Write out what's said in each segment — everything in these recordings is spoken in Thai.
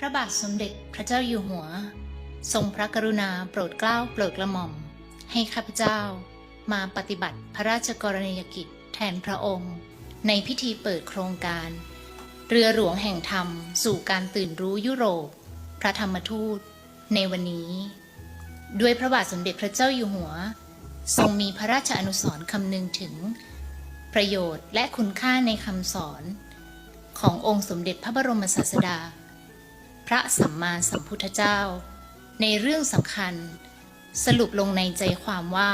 พระบาทสมเด็จพระเจ้าอยู่หัว ทรงพระกรุณาโปรดเกล้าโปรดกระหม่อม ให้ข้าพเจ้ามาปฏิบัติพระราชกรณียกิจแทนพระองค์ ในพิธีเปิดโครงการ เรือหลวงแห่งธรรมสู่การตื่นรู้ยุโรป พระธรรมทูต ในวันนี้ ด้วยพระบาทสมเด็จพระเจ้าอยู่หัว ทรงมีพระราชอนุสรณ์คำนึงถึง ประโยชน์และคุณค่าในคำสอน ขององค์สมเด็จพระบรมศาสดา พระสัมมาสัมพุทธเจ้า ในเรื่องสำคัญ สรุปลงในใจความว่า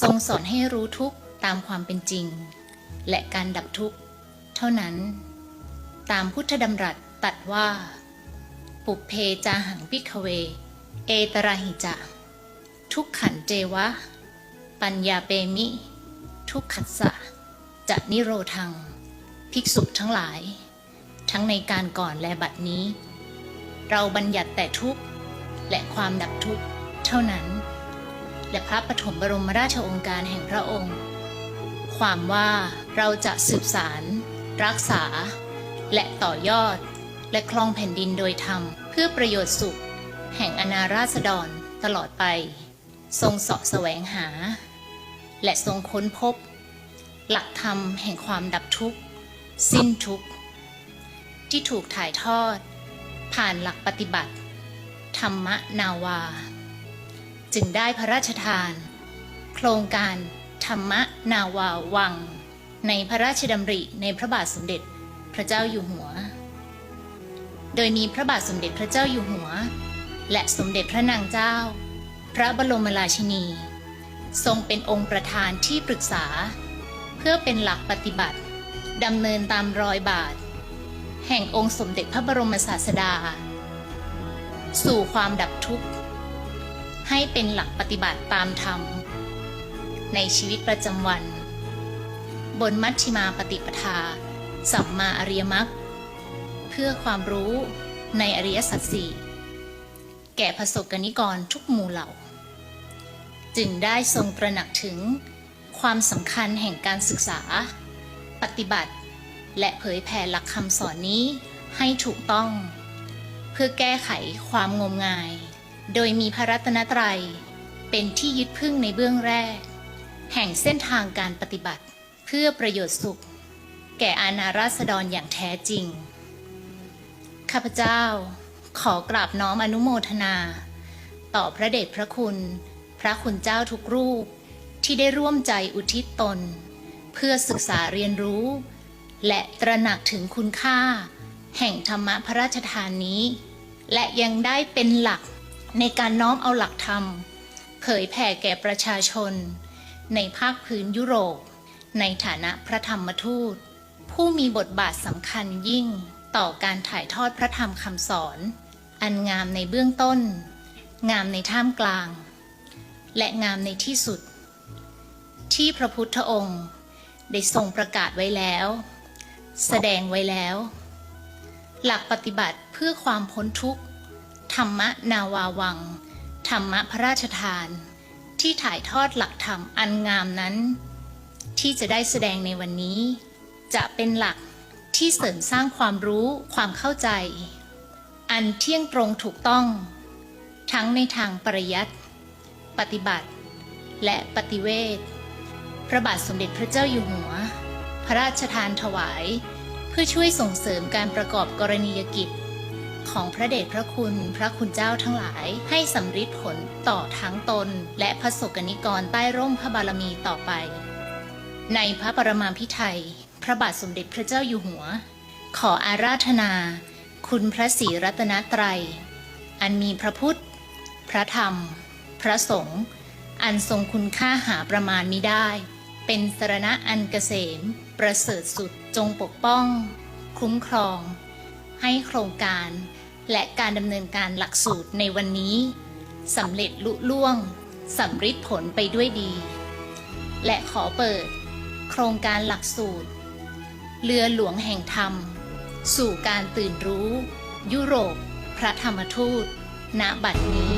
ทรงสอนให้รู้ทุกข์ตามความเป็นจริง และการดับทุกข์ เท่านั้น ตามพุทธดำรัสตัดว่า ปุเพจาหังพิกเว เอตราหิจะ ทุกขันเจวะ ปัญญาเปมิ ทุกขัสสะจะนิโรธัง ภิกษุทั้งหลาย ทั้งในการก่อนและบัดนี้ เราบัญญัติแต่ทุกข์และความดับทุกข์เท่านั้น และพระปฐมบรมราชองค์การแห่งพระองค์ ความว่าเราจะสืบสาร รักษา และต่อยอด และครองแผ่นดินโดยธรรม เพื่อประโยชน์สุข แห่งอนาราษฎรตลอดไป ทรงเสาะแสวงหา และทรงค้นพบ หลักธรรมแห่งความดับทุกข์ สิ้นทุกข์ ที่ถูกถ่ายทอด ผ่านหลักปฏิบัติ ธรรมนาวา จึงได้พระราชทาน โครงการธรรมนาวาวัง ในพระราชดำริในพระบาทสมเด็จพระเจ้าอยู่หัว โดยมีพระบาทสมเด็จพระเจ้าอยู่หัว และสมเด็จพระนางเจ้า พระบรมราชินี ทรงเป็นองค์ประธานที่ปรึกษา เพื่อเป็นหลักปฏิบัติดำเนินตามรอยบาท แห่งองค์สมเด็จพระบรมศาสดา สู่ความดับทุกข์ ให้เป็นหลักปฏิบัติตามธรรม ในชีวิตประจำวัน บนมัชฌิมาปฏิปทา สัมมาอริยมรรคเพื่อความรู้ในอริยสัจสี่แก่ประสบกนิกรทุกหมู่เหล่า จึงได้ทรงตระหนักถึงความสำคัญแห่งการศึกษา ปฏิบัติ และเผยแผ่หลักคำสอนนี้ให้ถูกต้อง เพื่อแก้ไขความงมงาย โดยมีพระรัตนตรัย เป็นที่ยึดพึ่งในเบื้องแรก แห่งเส้นทางการปฏิบัติ เพื่อประโยชน์สุข แก่อาณาราษฎรอย่างแท้จริง ข้าพเจ้า ขอกราบน้อมอนุโมทนา ต่อพระเดชพระคุณ พระคุณเจ้าทุกรูปที่ได้ร่วมใจอุทิศตน เพื่อศึกษาเรียนรู้ และตระหนักถึงคุณค่า แห่งธรรมะพระราชทานนี้ และยังได้เป็นหลักในการน้อมเอาหลักธรรม เผยแผ่แก่ประชาชน ในภาคพื้นยุโรป ในฐานะพระธรรมทูต ผู้มีบทบาทสำคัญยิ่งต่อการถ่ายทอดพระธรรมคำสอน อันงามในเบื้องต้น งามในท่ามกลาง และงามในที่สุด ที่พระพุทธองค์ ได้ทรงประกาศไว้แล้ว แสดงไว้แล้ว หลักปฏิบัติเพื่อความพ้นทุกข์ ธรรมนาวาวัง ธรรมะพระราชทาน ที่ถ่ายทอดหลักธรรมอันงามนั้น ที่จะได้แสดงในวันนี้ จะเป็นหลักที่เสริมสร้างความรู้ความเข้าใจ อันเที่ยงตรงถูกต้อง ทั้งในทางปริยัติปฏิบัติ และปฏิเวทพระบาทสมเด็จพระเจ้าอยู่หัว พระราชทานถวาย เพื่อช่วยส่งเสริมการประกอบกรณียกิจ ของพระเดชพระคุณพระคุณเจ้าทั้งหลายให้สำฤทธิ์ผลต่อทั้งตน และพระสกนิกรใต้ร่มพระบารมีต่อไป ในพระปรมาภิไธยพระบาทสมเด็จพระเจ้าอยู่หัว ขออาราธนา คุณพระศรีรัตนตรัย อันมีพระพุทธ พระธรรม พระสงฆ์อันทรงคุณค่าหาประมาณมิได้ เป็นสรณะอันเกษม ประเสริฐสุดจงปกป้อง คุ้มครอง ให้โครงการ และการดำเนินการหลักสูตรในวันนี้สำเร็จลุล่วงสำฤทธิ์ผลไปด้วยดี และขอเปิด โครงการหลักสูตร เรือหลวงแห่งธรรม สู่การตื่นรู้ ยุโรป พระธรรมทูต ณบัดนี้